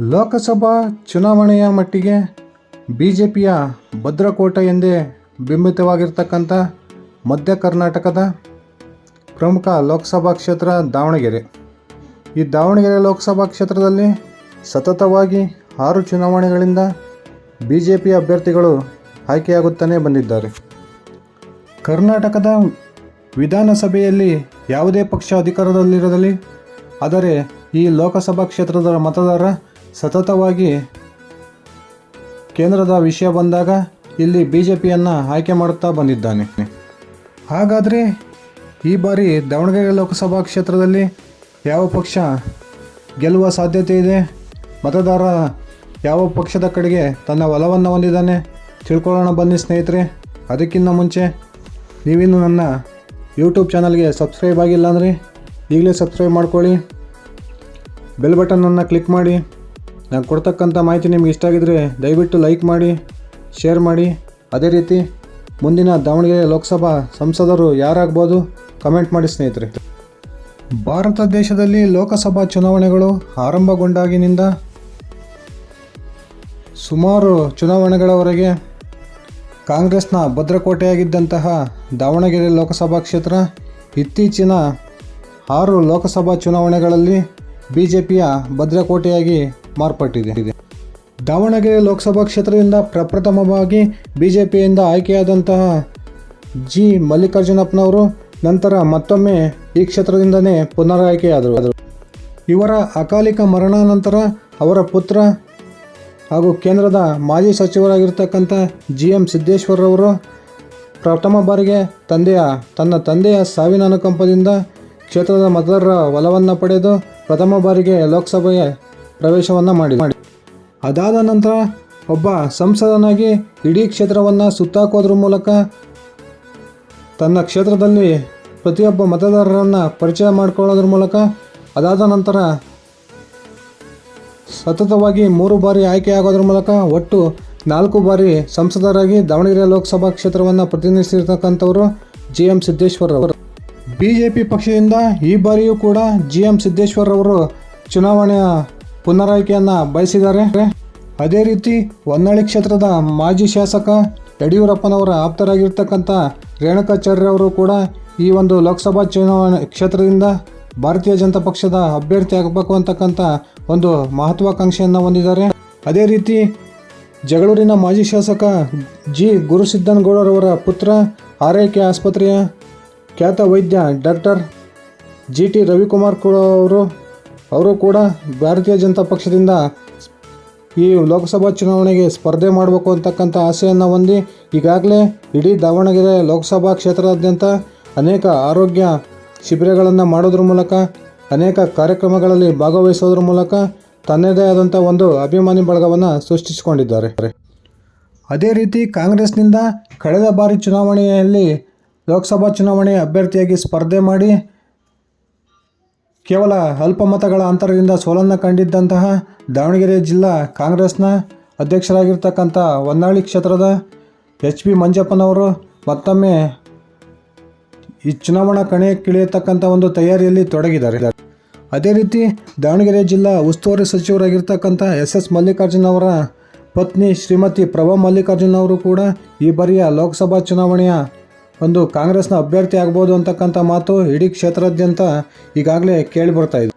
ಲೋಕಸಭಾ ಚುನಾವಣೆಯ ಮಟ್ಟಿಗೆ B J ಪಿಯ ಭದ್ರಕೋಟೆ ಎಂದೇ ಬಿಂಬಿತವಾಗಿರ್ತಕ್ಕಂಥ ಮಧ್ಯ ಕರ್ನಾಟಕದ ಪ್ರಮುಖ ಲೋಕಸಭಾ ಕ್ಷೇತ್ರ ದಾವಣಗೆರೆ. ಈ ದಾವಣಗೆರೆ ಲೋಕಸಭಾ ಕ್ಷೇತ್ರದಲ್ಲಿ ಸತತವಾಗಿ ಆರು ಚುನಾವಣೆಗಳಿಂದ ಬಿ ಜೆ ಪಿ ಅಭ್ಯರ್ಥಿಗಳು ಆಯ್ಕೆಯಾಗುತ್ತಾನೆ ಬಂದಿದ್ದಾರೆ. ಕರ್ನಾಟಕದ ವಿಧಾನಸಭೆಯಲ್ಲಿ ಯಾವುದೇ ಪಕ್ಷ ಅಧಿಕಾರದಲ್ಲಿರಲಿ ಆದರೆ ಈ ಲೋಕಸಭಾ ಕ್ಷೇತ್ರದ ಮತದಾರ ಸತತವಾಗಿ ಕೇಂದ್ರದ ವಿಷಯ ಬಂದಾಗ ಇಲ್ಲಿ ಬಿ ಜೆ ಪಿಯನ್ನು ಆಯ್ಕೆ ಮಾಡುತ್ತಾ ಬಂದಿದ್ದಾನೆ. ಹಾಗಾದರೆ ಈ ಬಾರಿ ದಾವಣಗೆರೆ ಲೋಕಸಭಾ ಕ್ಷೇತ್ರದಲ್ಲಿ ಯಾವ ಪಕ್ಷ ಗೆಲ್ಲುವ ಸಾಧ್ಯತೆ ಇದೆ? ಮತದಾರ ಯಾವ ಪಕ್ಷದ ಕಡೆಗೆ ತನ್ನ ಒಲವನ್ನು ಹೊಂದಿದ್ದಾನೆ? ತಿಳ್ಕೊಳ್ಳೋಣ ಬನ್ನಿ ಸ್ನೇಹಿತರೆ. ಅದಕ್ಕಿಂತ ಮುಂಚೆ ನೀವಿನ್ನು ನನ್ನ ಯೂಟ್ಯೂಬ್ ಚಾನಲ್ಗೆ ಸಬ್ಸ್ಕ್ರೈಬ್ ಆಗಿಲ್ಲ ಅಂದರೆ ಈಗಲೇ ಸಬ್ಸ್ಕ್ರೈಬ್ ಮಾಡ್ಕೊಳ್ಳಿ. ಬೆಲ್ ಬಟನನ್ನು ಕ್ಲಿಕ್ ಮಾಡಿ. ನಾನು ಕೊಡ್ತಕ್ಕಂಥ ಮಾಹಿತಿ ನಿಮ್ಗೆ ಇಷ್ಟ ಆಗಿದ್ರೆ ದಯವಿಟ್ಟು ಲೈಕ್ ಮಾಡಿ, ಶೇರ್ ಮಾಡಿ. ಅದೇ ರೀತಿ ಮುಂದಿನ ದಾವಣಗೆರೆ ಲೋಕಸಭಾ ಸಂಸದರು ಯಾರಾಗ್ಬೋದು, ಕಮೆಂಟ್ ಮಾಡಿ ಸ್ನೇಹಿತರೆ. ಭಾರತ ದೇಶದಲ್ಲಿ ಲೋಕಸಭಾ ಚುನಾವಣೆಗಳು ಆರಂಭಗೊಂಡಾಗಿನಿಂದ ಸುಮಾರು ಚುನಾವಣೆಗಳವರೆಗೆ ಕಾಂಗ್ರೆಸ್ನ ಭದ್ರಕೋಟೆಯಾಗಿದ್ದಂತಹ ದಾವಣಗೆರೆ ಲೋಕಸಭಾ ಕ್ಷೇತ್ರ ಇತ್ತೀಚಿನ ಆರು ಲೋಕಸಭಾ ಚುನಾವಣೆಗಳಲ್ಲಿ ಬಿ ಜೆ ಪಿಯ ಭದ್ರಕೋಟೆಯಾಗಿ ಮಾರ್ಪಟ್ಟಿದೆ. ದಾವಣಗೆರೆ ಲೋಕಸಭಾ ಕ್ಷೇತ್ರದಿಂದ ಪ್ರಪ್ರಥಮವಾಗಿ ಬಿ ಜೆ ಪಿಯಿಂದ ಆಯ್ಕೆಯಾದಂತಹ ಜಿ. ಮಲ್ಲಿಕಾರ್ಜುನಪ್ಪನವರು ನಂತರ ಮತ್ತೊಮ್ಮೆ ಈ ಕ್ಷೇತ್ರದಿಂದನೇ ಪುನರಾಯ್ಕೆಯಾದರು. ಇವರ ಅಕಾಲಿಕ ಮರಣಾನಂತರ ಅವರ ಪುತ್ರ ಹಾಗೂ ಕೇಂದ್ರದ ಮಾಜಿ ಸಚಿವರಾಗಿರ್ತಕ್ಕಂಥ ಜಿ ಎಂ ಸಿದ್ದೇಶ್ವರರವರು ಪ್ರಥಮ ಬಾರಿಗೆ ತಂದೆಯ, ತನ್ನ ತಂದೆಯ ಸಾವಿನ ಅನುಕಂಪದಿಂದ ಕ್ಷೇತ್ರದ ಮತದಾರರ ಒಲವನ್ನು ಪಡೆದು ಪ್ರಥಮ ಬಾರಿಗೆ ಲೋಕಸಭೆಯ ಪ್ರವೇಶವನ್ನು ಮಾಡಿ. ಅದಾದ ನಂತರ ಒಬ್ಬ ಸಂಸದನಾಗಿ ಇಡೀ ಕ್ಷೇತ್ರವನ್ನು ಸುತ್ತಾಕೋದ್ರ ಮೂಲಕ ತನ್ನ ಕ್ಷೇತ್ರದಲ್ಲಿ ಪ್ರತಿಯೊಬ್ಬ ಮತದಾರರನ್ನು ಪರಿಚಯ ಮಾಡಿಕೊಳ್ಳೋದ್ರ ಮೂಲಕ ಅದಾದ ನಂತರ ಸತತವಾಗಿ ಮೂರು ಬಾರಿ ಆಯ್ಕೆಯಾಗೋದ್ರ ಮೂಲಕ ಒಟ್ಟು ನಾಲ್ಕು ಬಾರಿ ಸಂಸದರಾಗಿ ದಾವಣಗೆರೆ ಲೋಕಸಭಾ ಕ್ಷೇತ್ರವನ್ನು ಪ್ರತಿನಿಧಿಸಿರ್ತಕ್ಕಂಥವರು ಜಿ ಎಂ ಸಿದ್ದೇಶ್ವರ್ ಅವರು. ಬಿ ಜೆ ಪಿ ಪಕ್ಷದಿಂದ ಈ ಬಾರಿಯೂ ಕೂಡ ಜಿ ಎಂ ಸಿದ್ದೇಶ್ವರ್ ಅವರು ಚುನಾವಣೆಯ ಪುನರಾಯ್ಕೆಯನ್ನು ಬಯಸಿದ್ದಾರೆ. ಅದೇ ರೀತಿ ಹೊನ್ನಾಳಿ ಕ್ಷೇತ್ರದ ಮಾಜಿ ಶಾಸಕ ಯಡಿಯೂರಪ್ಪನವರ ಆಪ್ತರಾಗಿರ್ತಕ್ಕಂಥ ರೇಣುಕಾಚಾರ್ಯ ಅವರು ಕೂಡ ಈ ಒಂದು ಲೋಕಸಭಾ ಚುನಾವಣೆ ಕ್ಷೇತ್ರದಿಂದ ಭಾರತೀಯ ಜನತಾ ಪಕ್ಷದ ಅಭ್ಯರ್ಥಿ ಆಗಬೇಕು ಅಂತಕ್ಕಂಥ ಒಂದು ಮಹತ್ವಾಕಾಂಕ್ಷೆಯನ್ನು ಹೊಂದಿದ್ದಾರೆ. ಅದೇ ರೀತಿ ಜಗಳೂರಿನ ಮಾಜಿ ಶಾಸಕ ಜಿ. ಗುರುಸಿದ್ದನಗೌಡರವರ ಪುತ್ರ, ಆರೈಕೆ ಆಸ್ಪತ್ರೆಯ ಖ್ಯಾತ ವೈದ್ಯ ಡಾಕ್ಟರ್ ಜಿ. ಟಿ. ರವಿಕುಮಾರ್ ಕೂಡ ಅವರು ಅವರು ಕೂಡ ಭಾರತೀಯ ಜನತಾ ಪಕ್ಷದಿಂದ ಈ ಲೋಕಸಭಾ ಚುನಾವಣೆಗೆ ಸ್ಪರ್ಧೆ ಮಾಡಬೇಕು ಅಂತಕ್ಕಂಥ ಆಸೆಯನ್ನು ಹೊಂದಿ ಈಗಾಗಲೇ ಇಡೀ ದಾವಣಗೆರೆ ಲೋಕಸಭಾ ಕ್ಷೇತ್ರದಾದ್ಯಂತ ಅನೇಕ ಆರೋಗ್ಯ ಶಿಬಿರಗಳನ್ನು ಮಾಡೋದ್ರ ಮೂಲಕ, ಅನೇಕ ಕಾರ್ಯಕ್ರಮಗಳಲ್ಲಿ ಭಾಗವಹಿಸೋದ್ರ ಮೂಲಕ ತನ್ನದೇ ಆದಂಥ ಒಂದು ಅಭಿಮಾನಿ ಬಳಗವನ್ನು ಸೃಷ್ಟಿಸಿಕೊಂಡಿದ್ದಾರೆ. ಅದೇ ರೀತಿ ಕಾಂಗ್ರೆಸ್ನಿಂದ ಕಳೆದ ಬಾರಿ ಚುನಾವಣೆಯಲ್ಲಿ ಲೋಕಸಭಾ ಚುನಾವಣೆ ಅಭ್ಯರ್ಥಿಯಾಗಿ ಸ್ಪರ್ಧೆ ಮಾಡಿ ಕೇವಲ ಅಲ್ಪ ಮತಗಳ ಅಂತರದಿಂದ ಸೋಲನ್ನು ಕಂಡಿದ್ದಂತಹ ದಾವಣಗೆರೆ ಜಿಲ್ಲಾ ಕಾಂಗ್ರೆಸ್ನ ಅಧ್ಯಕ್ಷರಾಗಿರ್ತಕ್ಕಂಥ ಹೊನ್ನಾಳಿ ಕ್ಷೇತ್ರದ ಎಚ್ ಪಿ ಮಂಜಪ್ಪನವರು ಮತ್ತೊಮ್ಮೆ ಈ ಚುನಾವಣಾ ಕಣಕ್ಕಿಳಿಯತಕ್ಕಂಥ ಒಂದು ತಯಾರಿಯಲ್ಲಿ ತೊಡಗಿದ್ದಾರೆ. ಅದೇ ರೀತಿ ದಾವಣಗೆರೆ ಜಿಲ್ಲಾ ಉಸ್ತುವಾರಿ ಸಚಿವರಾಗಿರ್ತಕ್ಕಂಥ ಎಸ್ ಎಸ್ ಮಲ್ಲಿಕಾರ್ಜುನ್ ಅವರ ಪತ್ನಿ ಶ್ರೀಮತಿ ಪ್ರಭಾ ಮಲ್ಲಿಕಾರ್ಜುನ್ ಅವರು ಕೂಡ ಈ ಬಾರಿಯ ಲೋಕಸಭಾ ಚುನಾವಣೆಯ ಒಂದು ಕಾಂಗ್ರೆಸ್ನ ಅಭ್ಯರ್ಥಿ ಆಗ್ಬೋದು ಅಂತಕ್ಕಂಥ ಮಾತು ಇಡೀ ಕ್ಷೇತ್ರಾದ್ಯಂತ ಈಗಾಗಲೇ ಕೇಳಿ ಬರ್ತಾ ಇದೆ.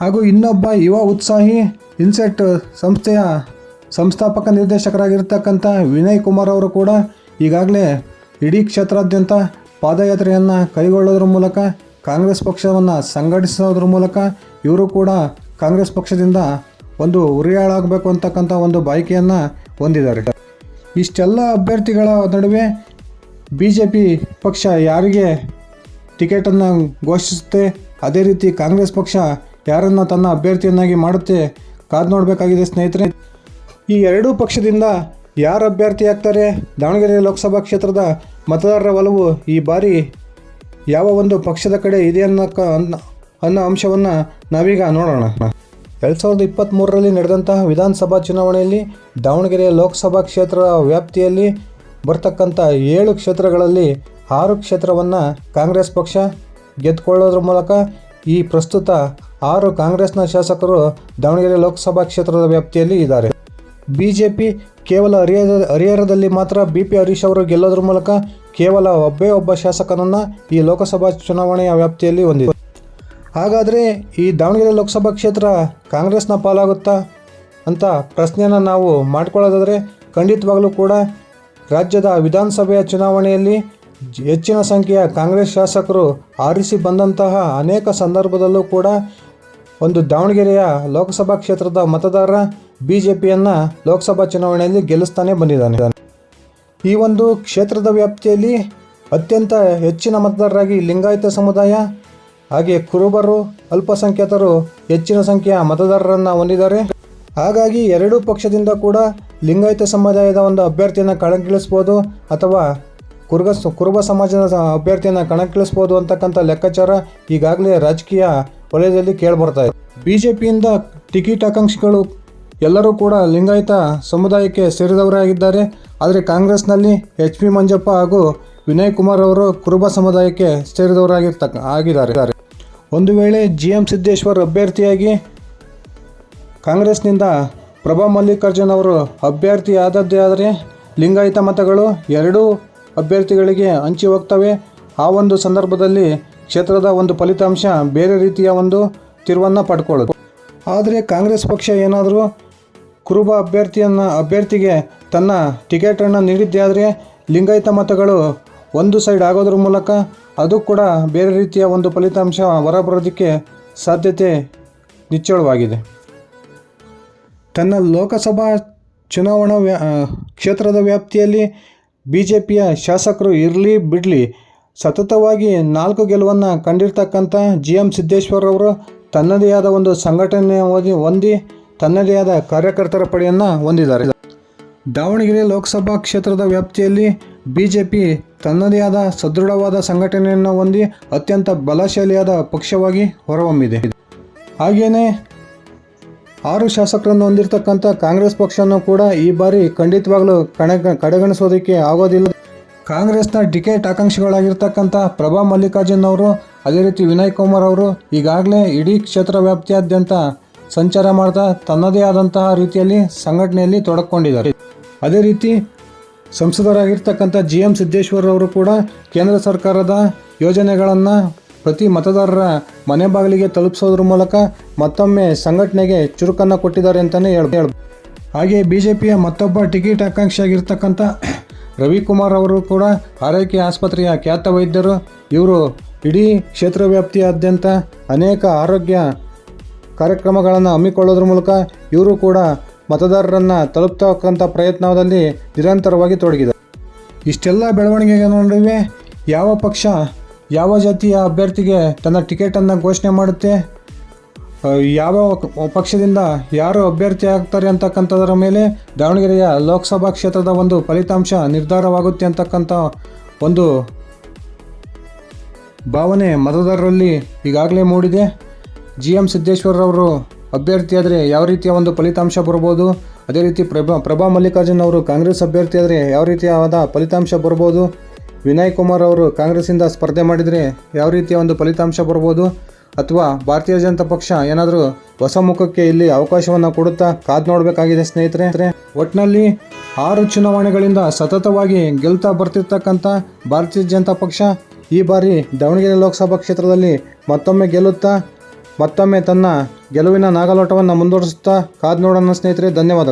ಹಾಗೂ ಇನ್ನೊಬ್ಬ ಯುವ ಉತ್ಸಾಹಿ ಇನ್ಸೆಟ್ ಸಂಸ್ಥೆಯ ಸಂಸ್ಥಾಪಕ ನಿರ್ದೇಶಕರಾಗಿರ್ತಕ್ಕಂಥ ವಿನಯ್ ಕುಮಾರ್ ಅವರು ಕೂಡ ಈಗಾಗಲೇ ಇಡೀ ಕ್ಷೇತ್ರಾದ್ಯಂತ ಪಾದಯಾತ್ರೆಯನ್ನು ಕೈಗೊಳ್ಳೋದ್ರ ಮೂಲಕ, ಕಾಂಗ್ರೆಸ್ ಪಕ್ಷವನ್ನು ಸಂಘಟಿಸೋದ್ರ ಮೂಲಕ ಇವರು ಕೂಡ ಕಾಂಗ್ರೆಸ್ ಪಕ್ಷದಿಂದ ಒಂದು ಉರಿಯಾಳಾಗಬೇಕು ಅಂತಕ್ಕಂಥ ಒಂದು ಬಾಯ್ಕೆಯನ್ನು ಹೊಂದಿದ್ದಾರೆ. ಇಷ್ಟೆಲ್ಲ ಅಭ್ಯರ್ಥಿಗಳ ನಡುವೆ ಬಿ ಜೆ ಪಿ ಪಕ್ಷ ಯಾರಿಗೆ ಟಿಕೆಟನ್ನು ಘೋಷಿಸುತ್ತೆ? ಅದೇ ರೀತಿ ಕಾಂಗ್ರೆಸ್ ಪಕ್ಷ ಯಾರನ್ನು ತನ್ನ ಅಭ್ಯರ್ಥಿಯನ್ನಾಗಿ ಮಾಡುತ್ತೆ? ಕಾದು ನೋಡಬೇಕಾಗಿದೆ ಸ್ನೇಹಿತರೆ. ಈ ಎರಡೂ ಪಕ್ಷದಿಂದ ಯಾರು ಅಭ್ಯರ್ಥಿ ಆಗ್ತಾರೆ? ದಾವಣಗೆರೆ ಲೋಕಸಭಾ ಕ್ಷೇತ್ರದ ಮತದಾರರ ಒಲವು ಈ ಬಾರಿ ಯಾವ ಒಂದು ಪಕ್ಷದ ಕಡೆ ಇದೆ ಅನ್ನೋ ಅನ್ನೋ ಅಂಶವನ್ನು ನಾವೀಗ ನೋಡೋಣ. ಎರಡು ಸಾವಿರದ ಇಪ್ಪತ್ತ್ಮೂರರಲ್ಲಿ ನಡೆದಂತಹ ವಿಧಾನಸಭಾ ಚುನಾವಣೆಯಲ್ಲಿ ದಾವಣಗೆರೆ ಲೋಕಸಭಾ ಕ್ಷೇತ್ರ ವ್ಯಾಪ್ತಿಯಲ್ಲಿ ಬರ್ತಕ್ಕಂಥ ಏಳು ಕ್ಷೇತ್ರಗಳಲ್ಲಿ ಆರು ಕ್ಷೇತ್ರವನ್ನು ಕಾಂಗ್ರೆಸ್ ಪಕ್ಷ ಗೆದ್ದುಕೊಳ್ಳೋದ್ರ ಮೂಲಕ ಈ ಪ್ರಸ್ತುತ ಆರು ಕಾಂಗ್ರೆಸ್ನ ಶಾಸಕರು ದಾವಣಗೆರೆ ಲೋಕಸಭಾ ಕ್ಷೇತ್ರದ ವ್ಯಾಪ್ತಿಯಲ್ಲಿ ಇದ್ದಾರೆ. ಬಿ ಜೆ ಪಿ ಕೇವಲ ಹರಿಯ ಹರಿಹರದಲ್ಲಿ ಮಾತ್ರ ಬಿ ಪಿ ಹರೀಶ್ ಅವರು ಗೆಲ್ಲೋದ್ರ ಮೂಲಕ ಕೇವಲ ಒಬ್ಬೇ ಒಬ್ಬ ಶಾಸಕನನ್ನು ಈ ಲೋಕಸಭಾ ಚುನಾವಣೆಯ ವ್ಯಾಪ್ತಿಯಲ್ಲಿ ಹೊಂದಿದೆ. ಹಾಗಾದರೆ ಈ ದಾವಣಗೆರೆ ಲೋಕಸಭಾ ಕ್ಷೇತ್ರ ಕಾಂಗ್ರೆಸ್ನ ಪಾಲಾಗುತ್ತಾ ಅಂತ ಪ್ರಶ್ನೆಯನ್ನು ನಾವು ಮಾಡ್ಕೊಳ್ಳೋದಾದರೆ ಖಂಡಿತವಾಗಲೂ ಕೂಡ ರಾಜ್ಯದ ವಿಧಾನಸಭೆಯ ಚುನಾವಣೆಯಲ್ಲಿ ಹೆಚ್ಚಿನ ಸಂಖ್ಯೆಯ ಕಾಂಗ್ರೆಸ್ ಶಾಸಕರು ಆರಿಸಿ ಬಂದಂತಹ ಅನೇಕ ಸಂದರ್ಭದಲ್ಲೂ ಕೂಡ ಒಂದು ದಾವಣಗೆರೆಯ ಲೋಕಸಭಾ ಕ್ಷೇತ್ರದ ಮತದಾರ ಬಿ ಜೆ ಪಿಯನ್ನು ಲೋಕಸಭಾ ಚುನಾವಣೆಯಲ್ಲಿ ಗೆಲ್ಲಿಸ್ತಾನೆ ಬಂದಿದ್ದಾನೆ. ಈ ಒಂದು ಕ್ಷೇತ್ರದ ವ್ಯಾಪ್ತಿಯಲ್ಲಿ ಅತ್ಯಂತ ಹೆಚ್ಚಿನ ಮತದಾರರಾಗಿ ಲಿಂಗಾಯತ ಸಮುದಾಯ, ಹಾಗೆ ಕುರುಬರು, ಅಲ್ಪಸಂಖ್ಯಾತರು ಹೆಚ್ಚಿನ ಸಂಖ್ಯೆಯ ಮತದಾರರನ್ನು ಹೊಂದಿದ್ದಾರೆ. ಹಾಗಾಗಿ ಎರಡೂ ಪಕ್ಷದಿಂದ ಕೂಡ ಲಿಂಗಾಯತ ಸಮುದಾಯದ ಒಂದು ಅಭ್ಯರ್ಥಿಯನ್ನು ಕಣಕ್ಕಿಳಿಸ್ಬೋದು ಅಥವಾ ಕುರುಗ ಕುರುಬ ಸಮಾಜದ ಅಭ್ಯರ್ಥಿಯನ್ನು ಕಣಕ್ಕಿಳಿಸ್ಬೋದು ಅಂತಕ್ಕಂಥ ಲೆಕ್ಕಾಚಾರ ಈಗಾಗಲೇ ರಾಜಕೀಯ ವಲಯದಲ್ಲಿ ಕೇಳಿಬರ್ತಾ ಇದೆ. ಬಿ ಜೆ ಪಿಯಿಂದ ಟಿಕೆಟ್ ಆಕಾಂಕ್ಷಿಗಳು ಎಲ್ಲರೂ ಕೂಡ ಲಿಂಗಾಯತ ಸಮುದಾಯಕ್ಕೆ ಸೇರಿದವರೇ ಆಗಿದ್ದಾರೆ ಆದರೆ ಕಾಂಗ್ರೆಸ್ನಲ್ಲಿ ಎಚ್ ಪಿ ಮಂಜಪ್ಪ ಹಾಗೂ ವಿನಯ್ ಕುಮಾರ್ ಅವರು ಕುರುಬ ಸಮುದಾಯಕ್ಕೆ ಸೇರಿದವರಾಗಿರ್ತಕ್ಕ, ಆಗಿದ್ದಾರೆ. ಒಂದು ವೇಳೆ ಜಿ ಎಂ ಸಿದ್ದೇಶ್ವರ್ ಅಭ್ಯರ್ಥಿಯಾಗಿ ಕಾಂಗ್ರೆಸ್ನಿಂದ ಪ್ರಭಾ ಮಲ್ಲಿಕಾರ್ಜುನ್ ಅವರು ಅಭ್ಯರ್ಥಿ ಆದದ್ದೇ ಆದರೆ ಲಿಂಗಾಯತ ಮತಗಳು ಎರಡೂ ಅಭ್ಯರ್ಥಿಗಳಿಗೆ ಹಂಚಿ ಹೋಗ್ತವೆ. ಆ ಒಂದು ಸಂದರ್ಭದಲ್ಲಿ ಕ್ಷೇತ್ರದ ಒಂದು ಫಲಿತಾಂಶ ಬೇರೆ ರೀತಿಯ ಒಂದು ತಿರುವನ್ನು ಪಡ್ಕೊಳ್ಳೋದು ಆದರೆ ಕಾಂಗ್ರೆಸ್ ಪಕ್ಷ ಏನಾದರೂ ಕುರುಬ ಅಭ್ಯರ್ಥಿಯನ್ನು, ಅಭ್ಯರ್ಥಿಗೆ ತನ್ನ ಟಿಕೆಟನ್ನು ನೀಡಿದ್ದೇ ಆದರೆ ಲಿಂಗಾಯತ ಮತಗಳು ಒಂದು ಸೈಡ್ ಆಗೋದ್ರ ಮೂಲಕ ಅದು ಕೂಡ ಬೇರೆ ರೀತಿಯ ಒಂದು ಫಲಿತಾಂಶ ಹೊರಬರೋದಕ್ಕೆ ಸಾಧ್ಯತೆ ನಿಚ್ಚಳವಾಗಿದೆ. ತನ್ನ ಲೋಕಸಭಾ ಚುನಾವಣಾ ವ್ಯಾ ಕ್ಷೇತ್ರದ ವ್ಯಾಪ್ತಿಯಲ್ಲಿ ಬಿ ಜೆ ಪಿಯ ಶಾಸಕರು ಇರಲಿ ಬಿಡಲಿ ಸತತವಾಗಿ ನಾಲ್ಕು ಗೆಲುವನ್ನು ಕಂಡಿರ್ತಕ್ಕಂಥ ಜಿ ಎಂ ಸಿದ್ದೇಶ್ವರವರು ತನ್ನದೇ ಆದ ಒಂದು ಸಂಘಟನೆ ಹೊಂದಿ ತನ್ನದೇ ಆದ ಕಾರ್ಯಕರ್ತರ ಪಡೆಯನ್ನು ಹೊಂದಿದ್ದಾರೆ. ದಾವಣಗೆರೆ ಲೋಕಸಭಾ ಕ್ಷೇತ್ರದ ವ್ಯಾಪ್ತಿಯಲ್ಲಿ ಬಿ ಜೆ ಪಿ ತನ್ನದೇ ಆದ ಸದೃಢವಾದ ಸಂಘಟನೆಯನ್ನು ಹೊಂದಿ ಅತ್ಯಂತ ಬಲಶಾಲಿಯಾದ ಪಕ್ಷವಾಗಿ ಹೊರಹೊಮ್ಮಿದೆ. ಹಾಗೆಯೇ ಆರು ಶಾಸಕರನ್ನು ಹೊಂದಿರತಕ್ಕಂಥ ಕಾಂಗ್ರೆಸ್ ಪಕ್ಷವನ್ನು ಕೂಡ ಈ ಬಾರಿ ಖಂಡಿತವಾಗ್ಲೂ ಕಣ, ಕಡೆಗಣಿಸೋದಕ್ಕೆ ಆಗೋದಿಲ್ಲ. ಕಾಂಗ್ರೆಸ್ನ ಟಿಕೆಟ್ ಆಕಾಂಕ್ಷಿಗಳಾಗಿರ್ತಕ್ಕಂಥ ಪ್ರಭಾ ಮಲ್ಲಿಕಾರ್ಜುನ್ ಅವರು, ಅದೇ ರೀತಿ ವಿನಯ್ ಕುಮಾರ್ ಅವರು ಈಗಾಗಲೇ ಇಡೀ ಕ್ಷೇತ್ರ ವ್ಯಾಪ್ತಿಯಾದ್ಯಂತ ಸಂಚಾರ ಮಾಡ್ತಾ ತನ್ನದೇ ಆದಂತಹ ರೀತಿಯಲ್ಲಿ ಸಂಘಟನೆಯಲ್ಲಿ ತೊಡಕೊಂಡಿದ್ದಾರೆ. ಅದೇ ರೀತಿ ಸಂಸದರಾಗಿರ್ತಕ್ಕಂಥ ಜಿ ಎಂ ಸಿದ್ದೇಶ್ವರ್ ಅವರು ಕೂಡ ಕೇಂದ್ರ ಸರ್ಕಾರದ ಯೋಜನೆಗಳನ್ನು ಪ್ರತಿ ಮತದಾರರ ಮನೆ ಬಾಗಿಲಿಗೆ ತಲುಪಿಸೋದ್ರ ಮೂಲಕ ಮತ್ತೊಮ್ಮೆ ಸಂಘಟನೆಗೆ ಚುರುಕನ್ನು ಕೊಟ್ಟಿದ್ದಾರೆ ಅಂತಲೇ ಹೇಳ್ ಹೇಳ್ ಹಾಗೆ ಬಿ ಜೆ ಪಿಯ ಮತ್ತೊಬ್ಬ ಟಿಕೆಟ್ ಆಕಾಂಕ್ಷಿಯಾಗಿರ್ತಕ್ಕಂಥ ರವಿಕುಮಾರ್ ಅವರು ಕೂಡ ಆರೈಕೆ ಆಸ್ಪತ್ರೆಯ ಖ್ಯಾತ ವೈದ್ಯರು. ಇವರು ಇಡೀ ಕ್ಷೇತ್ರ ವ್ಯಾಪ್ತಿಯಾದ್ಯಂತ ಅನೇಕ ಆರೋಗ್ಯ ಕಾರ್ಯಕ್ರಮಗಳನ್ನು ಹಮ್ಮಿಕೊಳ್ಳೋದ್ರ ಮೂಲಕ ಇವರು ಕೂಡ ಮತದಾರರನ್ನು ತಲುಪ್ತಕ್ಕಂಥ ಪ್ರಯತ್ನದಲ್ಲಿ ನಿರಂತರವಾಗಿ ತೊಡಗಿದೆ ಇಷ್ಟೆಲ್ಲ ಬೆಳವಣಿಗೆಗಳ ನಡುವೆ ಯಾವ ಪಕ್ಷ ಯಾವ ಜಾತಿಯ ಅಭ್ಯರ್ಥಿಗೆ ತನ್ನ ಟಿಕೆಟನ್ನು ಘೋಷಣೆ ಮಾಡುತ್ತೆ? ಯಾವ ಪಕ್ಷದಿಂದ ಯಾರು ಅಭ್ಯರ್ಥಿ ಆಗ್ತಾರೆ ಅಂತಕ್ಕಂಥದ್ರ ಮೇಲೆ ದಾವಣಗೆರೆಯ ಲೋಕಸಭಾ ಕ್ಷೇತ್ರದ ಒಂದು ಫಲಿತಾಂಶ ನಿರ್ಧಾರವಾಗುತ್ತೆ ಅಂತಕ್ಕಂಥ ಒಂದು ಭಾವನೆ ಮತದಾರರಲ್ಲಿ ಈಗಾಗಲೇ ಮೂಡಿದೆ. ಜಿ ಎಂ ಸಿದ್ದೇಶ್ವರರವರು ಅಭ್ಯರ್ಥಿಯಾದರೆ ಯಾವ ರೀತಿಯ ಒಂದು ಫಲಿತಾಂಶ ಬರ್ಬೋದು? ಅದೇ ರೀತಿ ಪ್ರಭಾ ಪ್ರಭಾ ಮಲ್ಲಿಕಾರ್ಜುನ್ ಅವರು ಕಾಂಗ್ರೆಸ್ ಅಭ್ಯರ್ಥಿಯಾದರೆ ಯಾವ ರೀತಿಯಾದ ಫಲಿತಾಂಶ ಬರ್ಬೋದು? ವಿನಯ್ ಕುಮಾರ್ ಅವರು ಕಾಂಗ್ರೆಸ್ಸಿಂದ ಸ್ಪರ್ಧೆ ಮಾಡಿದರೆ ಯಾವ ರೀತಿಯ ಒಂದು ಫಲಿತಾಂಶ ಬರ್ಬೋದು? ಅಥವಾ ಭಾರತೀಯ ಜನತಾ ಪಕ್ಷ ಏನಾದರೂ ಹೊಸ ಮುಖಕ್ಕೆ ಇಲ್ಲಿ ಅವಕಾಶವನ್ನು ಕೊಡುತ್ತಾ ಕಾದು ನೋಡಬೇಕಾಗಿದೆ ಸ್ನೇಹಿತರೆ? ಒಟ್ಟಿನಲ್ಲಿ ಆರು ಚುನಾವಣೆಗಳಿಂದ ಸತತವಾಗಿ ಗೆಲ್ತಾ ಬರ್ತಿರ್ತಕ್ಕಂಥ ಭಾರತೀಯ ಜನತಾ ಪಕ್ಷ ಈ ಬಾರಿ ದಾವಣಗೆರೆ ಲೋಕಸಭಾ ಕ್ಷೇತ್ರದಲ್ಲಿ ಮತ್ತೊಮ್ಮೆ ಗೆಲ್ಲುತ್ತಾ, ಮತ್ತೊಮ್ಮೆ ತನ್ನ ಗೆಲುವಿನ ನಾಗಲೋಟವನ್ನು ಮುಂದುವರಿಸುತ್ತಾ ಕಾದು ನೋಡೋಣ ಸ್ನೇಹಿತರೆ. ಧನ್ಯವಾದ